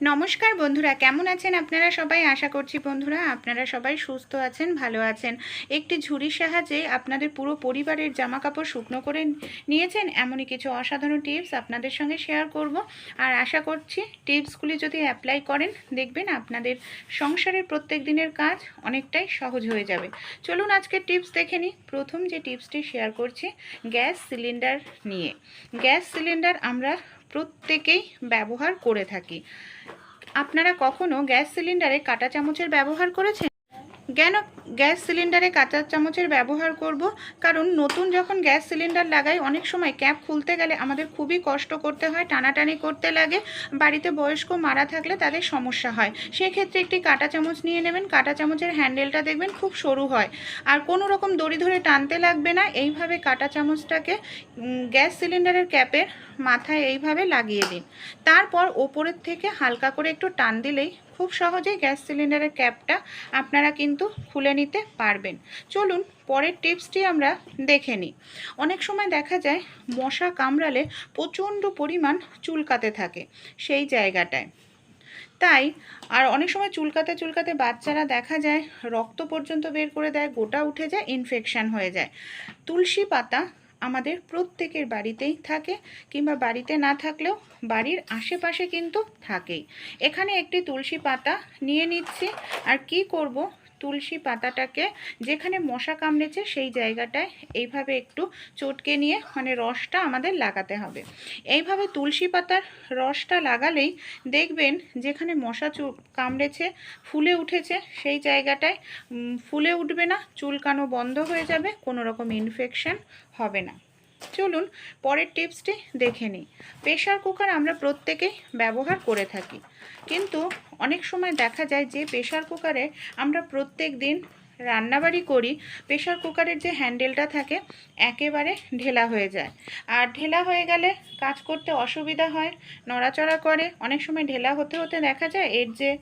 নমস্কার বন্ধুরা, কেমন আছেন আপনারা সবাই? আশা করছি বন্ধুরা আপনারা সবাই সুস্থ আছেন, ভালো আছেন। একটি ঝুড়ির সাহায্যে আপনাদের পুরো পরিবারের জামা কাপড় শুকনো করে নিয়েছেন। এমনই কিছু অসাধারণ টিপস আপনাদের সঙ্গে শেয়ার করব। আর আশা করছি টিপসগুলি যদি অ্যাপ্লাই করেন, দেখবেন আপনাদের সংসারের প্রত্যেক দিনের কাজ অনেকটাই সহজ হয়ে যাবে। চলুন আজকের টিপস দেখে নিই। প্রথম যে টিপসটি শেয়ার করছি, গ্যাস সিলিন্ডার নিয়ে। গ্যাস সিলিন্ডার আমরা প্রত্যেকেই ব্যবহার করে থাকি। আপনারা কখনো গ্যাস সিলিন্ডারে কাঁটা চামচের ব্যবহার করেছেন? কেন গ্যাস সিলিন্ডারে কাঁচা চামচের ব্যবহার করব? কারণ নতুন যখন গ্যাস সিলিন্ডার লাগাই, অনেক সময় ক্যাপ খুলতে গেলে আমাদের খুবই কষ্ট করতে হয়, টানাটানি করতে লাগে। বাড়িতে বয়স্ক মারা থাকলে তাদের সমস্যা হয়। সেক্ষেত্রে একটি কাঁটা চামচ নিয়ে নেবেন, কাঁটা চামচের হ্যান্ডেলটা দেখবেন খুব সরু হয়। আর কোনো রকম দড়ি ধরে টানতে লাগবে না, এইভাবে কাঁটা চামচটাকে গ্যাস সিলিন্ডারের ক্যাপের মাথায় এইভাবে লাগিয়ে দিন। তারপর ওপরের থেকে হালকা করে একটু টান দিলেই খুব সহজেই গ্যাস সিলিন্ডারের ক্যাপটা আপনারা কিন্তু খুলে নিতে পারবেন। চলুন, পরের টিপসটি আমরা দেখে নিই। অনেক সময় দেখা যায়, মশা কামড়ালে প্রচণ্ড পরিমাণ চুলকাতে থাকে সেই জায়গাটায়। তাই, আর অনেক সময় চুলকাতে চুলকাতে বাচ্চারা দেখা যায়, রক্ত পর্যন্ত বের করে দেয়, গোটা উঠে যায় ইনফেকশান হয়ে যায়। তুলসী পাতা আমাদের প্রত্যেকের বাড়িতেই থাকে কিংবা বাড়িতে না থাকলেও বাড়ির আশেপাশে কিন্তু থাকেই। এখানে একটি তুলসী পাতা নিয়ে নিচ্ছি। আর কি করব তুলসী পাতাটাকে যেখানে মশা কামড়েছে সেই জায়গাটায় এইভাবে একটু চটকে নিয়ে মানে রসটা আমাদের লাগাতে হবে। এইভাবে তুলসী পাতার রসটা লাগালেই দেখবেন যেখানে মশা কামড়েছে, ফুলে উঠেছে সেই জায়গাটায় ফুলে উঠবে না চুলকানো বন্ধ হয়ে যাবে, কোনো রকম ইনফেকশন হবে না। চলুন পরের টিপসটি দেখে নিই। প্রেশার কুকার আমরা প্রত্যেকেই ব্যবহার করে থাকি। কিন্তু অনেক সময় দেখা যায় যে প্রেশার কুকারে আমরা প্রত্যেক দিন রান্নাবাড়ি করি প্রেশার কুকারের যে হ্যান্ডেলটা থাকে একেবারে ঢেলা হয়ে যায়। আর ঢেলা হয়ে গেলে কাজ করতে অসুবিধা হয়, নড়াচড়া করে। অনেক সময় ঢেলা হতে হতে দেখা যায় এর যে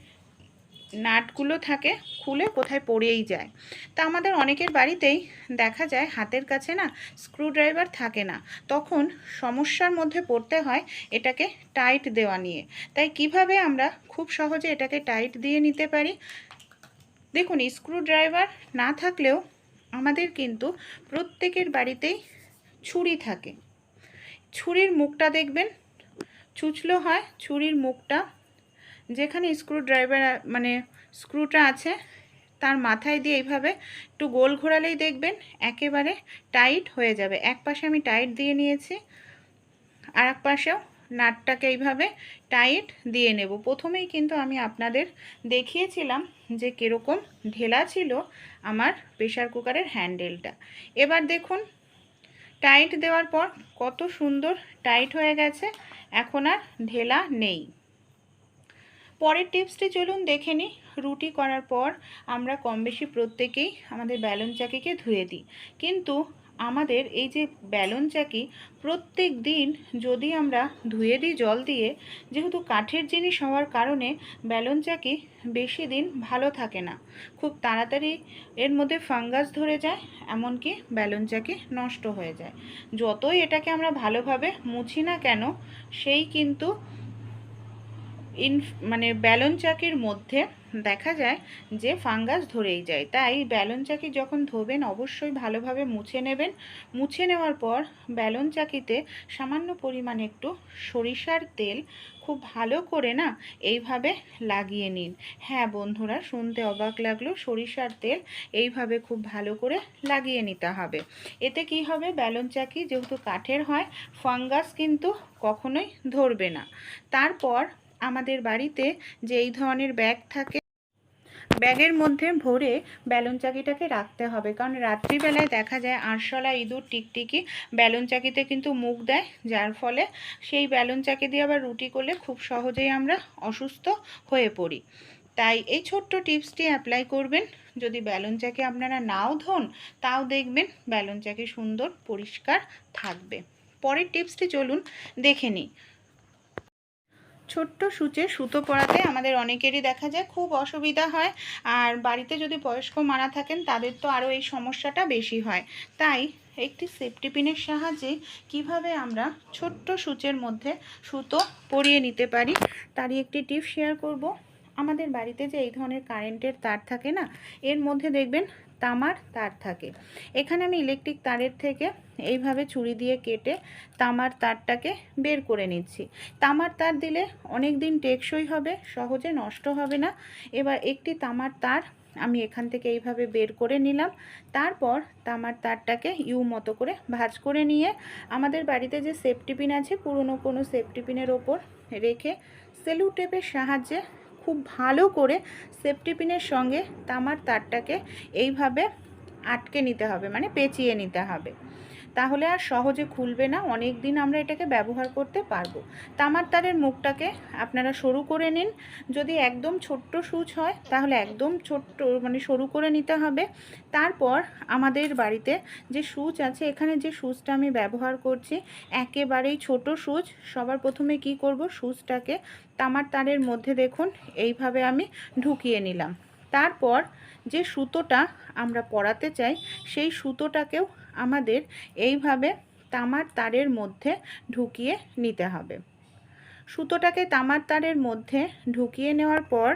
নাটগুলো থাকে, খুলে কোথায় পড়েই যায়। তা আমাদের অনেকের বাড়িতেই দেখা যায়, হাতের কাছে না স্ক্রুড্রাইভার থাকে না। তখন সমস্যার মধ্যে পড়তে হয় এটাকে টাইট দেওয়া নিয়ে। তাই কীভাবে আমরা খুব সহজে এটাকে টাইট দিয়ে নিতে পারি? দেখুন স্ক্রুড্রাইভার না থাকলেও আমাদের কিন্তু প্রত্যেকের বাড়িতেই ছুরি থাকে। ছুরির মুখটা দেখবেন, ছুচলো হয়, ছুরির মুখটা যেখানে স্ক্রু ড্রাইভার মানে স্ক্রুটা আছে, তার মাথায় দিয়ে এইভাবে একটু গোল ঘোরালেই দেখবেন একেবারে টাইট হয়ে যাবে। এক পাশে আমি টাইট দিয়ে নিয়েছি আর এক পাশেও নাটটাকে এইভাবে টাইট দিয়ে নেব। প্রথমেই কিন্তু আমি আপনাদের দেখিয়েছিলাম যে কীরকম ঢেলা ছিল আমার প্রেশার কুকারের হ্যান্ডেলটা এবার দেখুন টাইট দেওয়ার পর কত সুন্দর টাইট হয়ে গেছে, এখন আর ঢেলা নেই। পরের টিপসটি চলুন দেখে নিই। রুটি করার পর আমরা কম বেশি প্রত্যেকেই আমাদের ব্যালন চাকিকে ধুয়ে দিই। কিন্তু আমাদের এই যে ব্যালন চাকি, প্রত্যেক দিন যদি আমরা ধুয়ে দিই জল দিয়ে, যেহেতু কাঠের জিনিস হওয়ার কারণে ব্যালন চাকি বেশি দিন ভালো থাকে না। খুব তাড়াতাড়ি এর মধ্যে ফাঙ্গাস ধরে যায়, এমনকি ব্যালন চাকি নষ্ট হয়ে যায়। যতই এটাকে আমরা ভালোভাবে মুছি না কেন, সেই কিন্তু ইন মানে ব্যালন চাকির মধ্যে দেখা যায় যে ফাঙ্গাস ধরেই যায়। তাই ব্যালন চাকি যখন ধোবেন, অবশ্যই ভালোভাবে মুছে নেবেন। মুছে নেওয়ার পর ব্যালন চাকিতে সামান্য পরিমাণে একটু সরিষার তেল খুব ভালো করে না এইভাবে লাগিয়ে নিন। হ্যাঁ বন্ধুরা, শুনতে অবাক লাগল, সরিষার তেল এইভাবে খুব ভালো করে লাগিয়ে নিতে হবে। এতে কি হবে, ব্যালন চাকি যেহেতু কাঠের হয়, ফাঙ্গাস কিন্তু কখনোই ধরবে না। তারপর আমাদের বাড়িতে যে এই ধরনের ব্যাগ থাকে, ব্যাগের মধ্যে ভরে ব্যালুন চাকিটাকে রাখতে হবে। কারণ রাত্রিবেলায় দেখা যায় আরশোলা ইঁদুর টিকটিকি ব্যালুন চাকিতে কিন্তু মুখ দেয়, যার ফলে সেই ব্যালুন চাকি দিয়ে আবার রুটি করলে খুব সহজেই আমরা অসুস্থ হয়ে পড়ি। তাই এই ছোট্ট টিপসটি অ্যাপ্লাই করবেন। যদি ব্যালুন চাকি আপনারা নাও ধোন, তাও দেখবেন ব্যালুন চাকি সুন্দর পরিষ্কার থাকবে। পরের টিপসটি চলুন দেখে নিই। ছোট্ট সূচে সুতো পরাতে আমাদের অনেকেরই দেখা যায় খুব অসুবিধা হয়। আর বাড়িতে যদি বয়স্ক মারা থাকেন, তাদের তো আরও এই সমস্যাটা বেশি হয়। তাই একটি সেফটি পিনের সাহায্যে কীভাবে আমরা ছোট্ট সূচের মধ্যে সুতো পরিয়ে নিতে পারি, তারই একটি টিপ শেয়ার করব। আমাদের বাড়িতে যে এই ধরনের কারেন্টের তার থাকে না, এর মধ্যে দেখবেন তামার তার থাকে। এখানে আমি ইলেকট্রিক তারের থেকে এইভাবে ছুরি দিয়ে কেটে তামার তারটাকে বের করে নিচ্ছি। তামার তার দিলে অনেক দিন টেকসই হবে, সহজে নষ্ট হবে না। এবার একটি তামার তার আমি এখান থেকে এইভাবে বের করে নিলাম। তারপর তামার তারটাকে ইউ মতো করে ভাঁজ করে নিয়ে আমাদের বাড়িতে যে সেফটি পিন আছে, পুরনো কোনো সেফটি পিনের ওপর রেখে সেলু টেপের সাহায্যে খুব ভালো করে সেফটি পিনের সঙ্গে তামার তারটাকে এইভাবে আটকে নিতে হবে মানে পেঁচিয়ে নিতে হবে। তাহলে আর সহজে খুলবে না অনেক দিন আমরা এটাকে ব্যবহার করতে পারব। তামার তারের মুখটাকে আপনারা সরু করে নিন, যদি একদম ছোট্ট সুচ হয় তাহলে একদম ছোট্ট মানে সরু করে নিতে হবে। তারপর আমাদের বাড়িতে যে সুচ আছে, এখানে যে সুচটা আমি ব্যবহার করছি, একেবারেই ছোট সুচ। সবার প্রথমে কি করব? সুচটাকে তামার তারের মধ্যে দেখুন, এইভাবে আমি ঢুকিয়ে নিলাম। তারপর যে সুতোটা আমরা পরাতে চাই, সেই সুতোটাকেও আমাদের এইভাবে তামার তারের মধ্যে ঢুকিয়ে নিতে হবে। সুতোটাকে তামার তারের মধ্যে ঢুকিয়ে নেওয়ার পর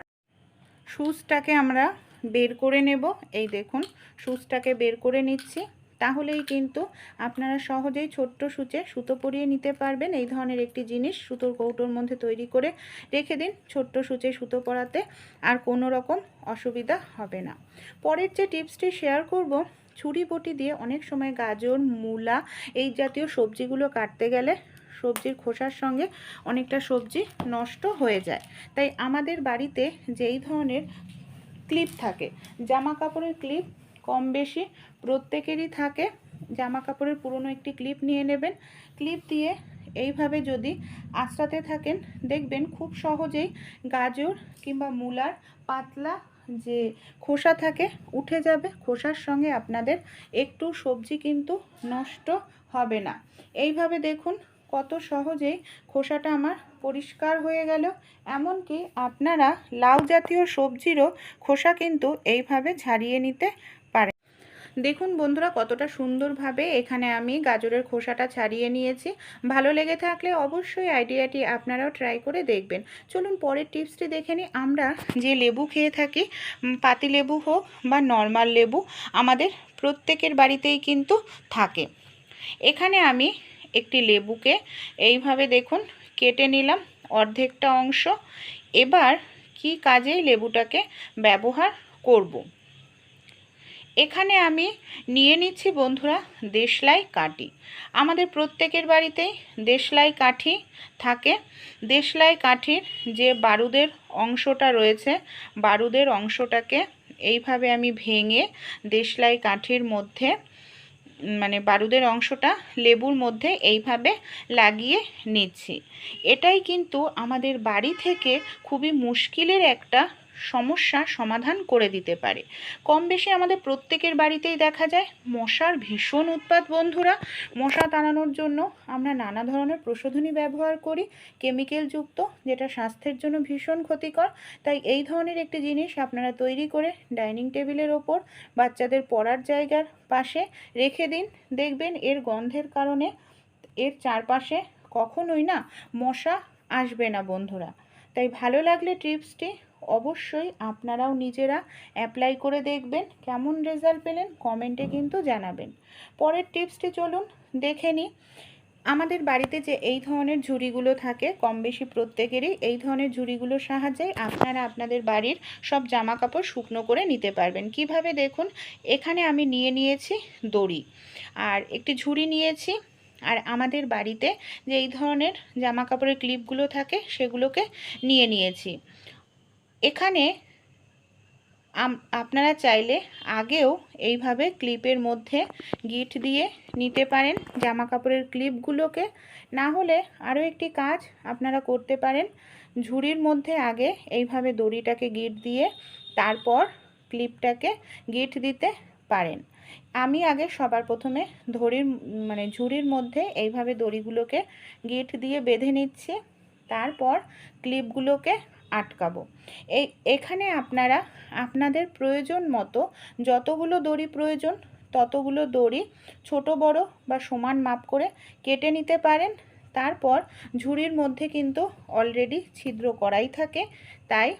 সুচটাকে আমরা বের করে নেব। এই দেখুন, সুচটাকে বের করে নিচ্ছি। তাহলেই কিন্তু আপনারা সহজেই ছোট্ট সূচে সুতো পরিয়ে নিতে পারবেন। এই ধরনের একটি জিনিস সুতোর কৌটোর মধ্যে তৈরি করে রেখে দিন ছোট্ট সূচে সুতো পরাতে, আর কোনো রকম অসুবিধা হবে না। পরের যে টিপসটি শেয়ার করব, ছুরি বটি দিয়ে অনেক সময় গাজর, মূলা এই জাতীয় সবজিগুলো কাটতে গেলে সবজির খোসার সঙ্গে অনেকটা সবজি নষ্ট হয়ে যায়। তাই আমাদের বাড়িতে যেই ধরনের ক্লিপ থাকে জামা কাপড়ের ক্লিপ কম বেশি। প্রত্যেকেরই থাকে। জামা কাপড়ের পুরনো একটি ক্লিপ নিয়ে নেবেন। ক্লিপ দিয়ে এইভাবে যদি আঁচড়াতে থাকেন, দেখবেন খুব সহজেই গাজর কিংবা মূলার পাতলা যে খোসা থাকে, উঠে যাবে। খোসার সঙ্গে আপনাদের একটু সবজি কিন্তু নষ্ট হবে না। এইভাবে দেখুন কত সহজেই খোসাটা আমার পরিষ্কার হয়ে গেল। এমনকি আপনারা লাউ জাতীয় সবজিরও খোসা কিন্তু এইভাবে ঝারিয়ে নিতে দেখুন বন্ধুরা, কতটা সুন্দরভাবে এখানে আমি গাজরের খোসাটা ছাড়িয়ে নিয়েছি। ভালো লেগে থাকলে অবশ্যই আইডিয়াটি আপনারাও ট্রাই করে দেখবেন। চলুন পরের টিপসটি দেখে নিই। আমরা যে লেবু খেয়ে থাকি পাতি লেবু হোক বা নর্মাল লেবু, আমাদের প্রত্যেকের বাড়িতেই কিন্তু থাকে। এখানে আমি একটি লেবুকে এইভাবে দেখুন কেটে নিলাম অর্ধেকটা অংশ। এবার কি কাজে লেবুটাকে ব্যবহার করব। এখানে আমি নিয়ে নিচ্ছি বন্ধুরা দেশলাই কাঠি। আমাদের প্রত্যেকের বাড়িতেই দেশলাই কাঠি থাকে। দেশলাই কাঠির যে বারুদের অংশটা রয়েছে, বারুদের অংশটাকে এইভাবে আমি ভেঙে দেশলাই কাঠির মধ্যে মানে বারুদের অংশটা লেবুর মধ্যে এইভাবে লাগিয়ে নিচ্ছি। এটাই কিন্তু আমাদের বাড়ি থেকে খুবই মুশকিলের একটা সমস্যা সমাধান করে দিতে পারে। কম বেশি আমাদের প্রত্যেকের বাড়িতেই দেখা যায়, মশার ভীষণ উৎপাত বন্ধুরা। মশা তাড়ানোর জন্য আমরা নানা ধরনের প্রশোধনী ব্যবহার করি কেমিক্যালযুক্ত যেটা স্বাস্থ্যের জন্য ভীষণ ক্ষতিকর। তাই এই ধরনের একটি জিনিস আপনারা তৈরি করে ডাইনিং টেবিলের ওপর বাচ্চাদের পড়ার জায়গার পাশে রেখে দিন। দেখবেন এর গন্ধের কারণে এর চারপাশে কখনোই না মশা আসবে না বন্ধুরা। তাই ভালো লাগলে টিপসটি অবশ্যই আপনারাও নিজেরা অ্যাপ্লাই করে দেখবেন, কেমন রেজাল্ট পেলেন কমেন্টে কিন্তু জানাবেন। পরের টিপসটি চলুন দেখে নিই। আমাদের বাড়িতে যে এই ধরনের ঝুড়িগুলো থাকে, কম বেশি প্রত্যেকেরই এই ধরনের ঝুড়িগুলোর সাহায্যে আপনারা আপনাদের বাড়ির সব জামা কাপড় শুকনো করে নিতে পারবেন। কীভাবে দেখুন, এখানে আমি নিয়ে নিয়েছি দড়ি, আর একটি ঝুড়ি নিয়েছি, আর আমাদের বাড়িতে যে এই ধরনের জামা কাপড়ের ক্লিপগুলো থাকে, সেগুলোকে নিয়ে নিয়েছি। এখানে আপনারা চাইলে আগেও এইভাবে ক্লিপের মধ্যে গিট দিয়ে নিতে পারেন জামা কাপড়ের ক্লিপগুলোকে। না হলে আরও একটি কাজ আপনারা করতে পারেন, ঝুড়ির মধ্যে আগে এইভাবে দড়িটাকে গিট দিয়ে তারপর ক্লিপটাকে গিট দিতে পারেন। আমি আগে সবার প্রথমে ধরির মানে ঝুড়ির মধ্যে এইভাবে দড়িগুলোকে গিট দিয়ে বেঁধে নিচ্ছি, তারপর ক্লিপগুলোকে আটকাবো। এই এখানে আপনারা আপনাদের প্রয়োজন মতো যতগুলো দড়ি প্রয়োজন, ততগুলো দড়ি ছোট, বড় বা সমান মাপ করে কেটে নিতে পারেন। তারপর ঝুড়ির মধ্যে কিন্তু অলরেডি ছিদ্র করাই থাকে। তাই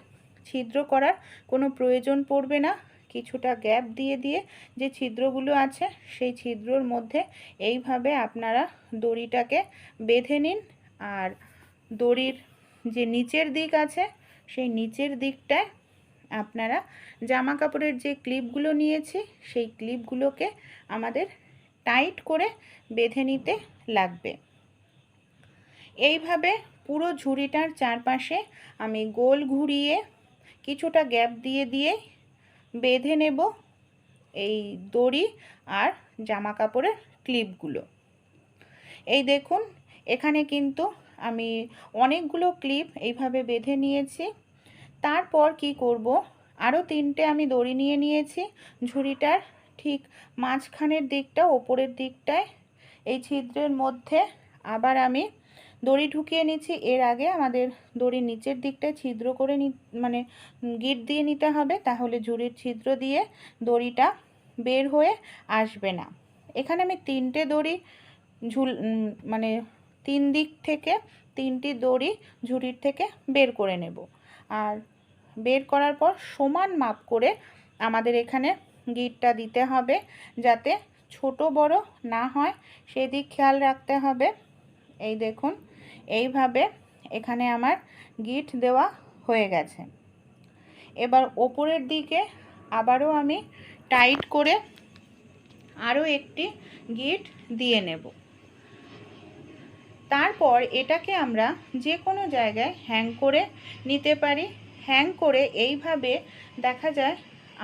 ছিদ্র করার কোনো প্রয়োজন পড়বে না। কিছুটা গ্যাপ দিয়ে দিয়ে যে ছিদ্রগুলো আছে, সেই ছিদ্রর মধ্যে এইভাবে আপনারা দড়িটাকে বেঁধে নিন। আর দড়ির যে নিচের দিক আছে সেই নিচের দিকটায় আপনারা জামা কাপড়ের যে ক্লিপগুলো নিয়েছি, সেই ক্লিপগুলোকে আমাদের টাইট করে বেঁধে নিতে লাগবে। এইভাবে পুরো ঝুড়িটার চারপাশে আমি গোল ঘুরিয়ে কিছুটা গ্যাপ দিয়ে দিয়ে বেঁধে নেব এই দড়ি আর জামা কাপড়ের ক্লিপগুলো। এই দেখুন, এখানে কিন্তু আমি অনেকগুলো ক্লিপ এইভাবে বেঁধে নিয়েছি। তারপর কি করব? আরও তিনটে আমি দড়ি নিয়ে নিয়েছি। ঝুড়িটার ঠিক মাঝখানের দিকটা, ওপরের দিকটায়। এই ছিদ্রের মধ্যে আবার আমি দড়ি ঢুকিয়ে নিচ্ছি। এর আগে আমাদের দড়ির নিচের দিকটায় ছিদ্র করে নি মানে গিট দিয়ে নিতে হবে। তাহলে ঝুড়ির ছিদ্র দিয়ে দড়িটা বের হয়ে আসবে না। এখানে আমি তিনটে দড়ি ঝুল মানে তিন দিক থেকে তিনটি দড়ি ঝুড়ির থেকে বের করে নেব। আর বের করার পর সমান মাপ করে আমাদের এখানে গিটটা দিতে হবে যাতে ছোট বড় না হয়। সেদিক খেয়াল রাখতে হবে। এই দেখুন, এইভাবে এখানে আমার গিট দেওয়া হয়ে গেছে। এবার ওপরের দিকে আবারও আমি টাইট করে আরও একটি গিট দিয়ে নেব। তারপর এটাকে আমরা যে কোনো জায়গায় হ্যাং করে নিতে পারি। হ্যাং করে এইভাবে দেখা যায়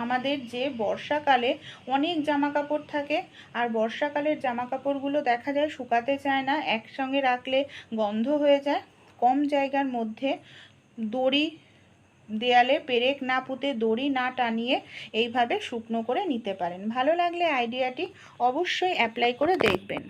আমাদের যে বর্ষাকালে অনেক জামা কাপড় থাকে আর বর্ষাকালের জামা কাপড়গুলো দেখা যায় শুকাতে চায় না, একসঙ্গে রাখলে গন্ধ হয়ে যায়। কম জায়গার মধ্যে দড়ি দেয়ালে পেরেক না পুঁতে দড়ি না টানিয়ে এইভাবে শুকনো করে নিতে পারেন। ভালো লাগলে আইডিয়াটি অবশ্যই অ্যাপ্লাই করে দেখবেন।